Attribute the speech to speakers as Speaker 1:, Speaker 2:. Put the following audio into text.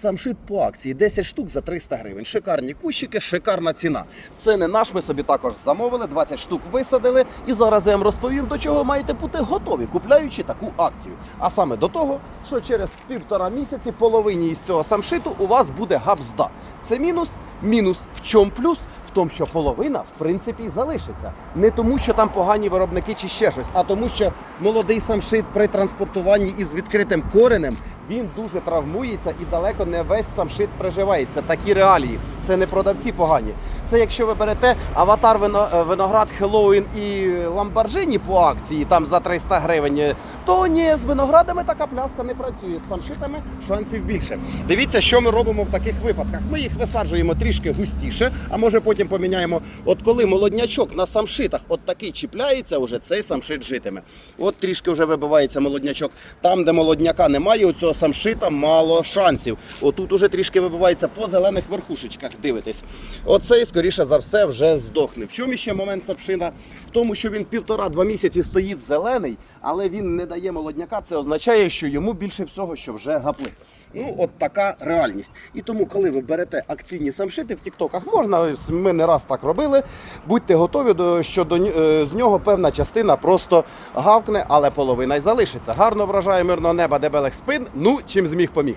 Speaker 1: самшит по акції 10 штук за 300 гривень. Шикарні кущики, шикарна ціна. Це не наш, ми собі також замовили, 20 штук висадили. І зараз я вам розповім, до чого маєте бути готові, купляючи таку акцію. А саме до того, що через півтора місяці половині із цього самшиту у вас буде габзда. Це мінус, мінус. В чому плюс? В тому, що половина, в принципі, залишиться. Не тому, що там погані виробники чи ще щось, а тому, що молодий самшит при транспортуванні із відкритим коренем він дуже травмується і далеко не весь самшит приживається. Такі реалії. Це не продавці погані. Це якщо ви берете аватар е, виноград Хеллоуін і Ламборджині по акції там за 300 гривень, е, то ні, з виноградами така пляска не працює. З самшитами шансів більше. Дивіться, що ми робимо в таких випадках. Ми їх висаджуємо трішки густіше, а може потім поміняємо. От коли молоднячок на самшитах от такий чіпляється, уже цей самшит житиме. От трішки вже вибивається молоднячок. Там, де молодняка немає, у цього самшита мало шансів. Отут уже трішки вибивається по зелених верхушечках. Дивитесь. Оцей, скоріше за все, вже здохне. В чому ще момент сапшина? В тому, що він півтора-два місяці стоїть зелений, але він не дає молодняка. Це означає, що йому більше всього, що вже гаплик. Ну, от така реальність. І тому, коли ви берете акційні самшити в Тіктоках, можна, ми не раз так робили. Будьте готові, що до, е, з нього певна частина просто гавкне, але половина й залишиться. Гарно вражає мирного неба, дебелих спин. Ну, чим зміг поміг.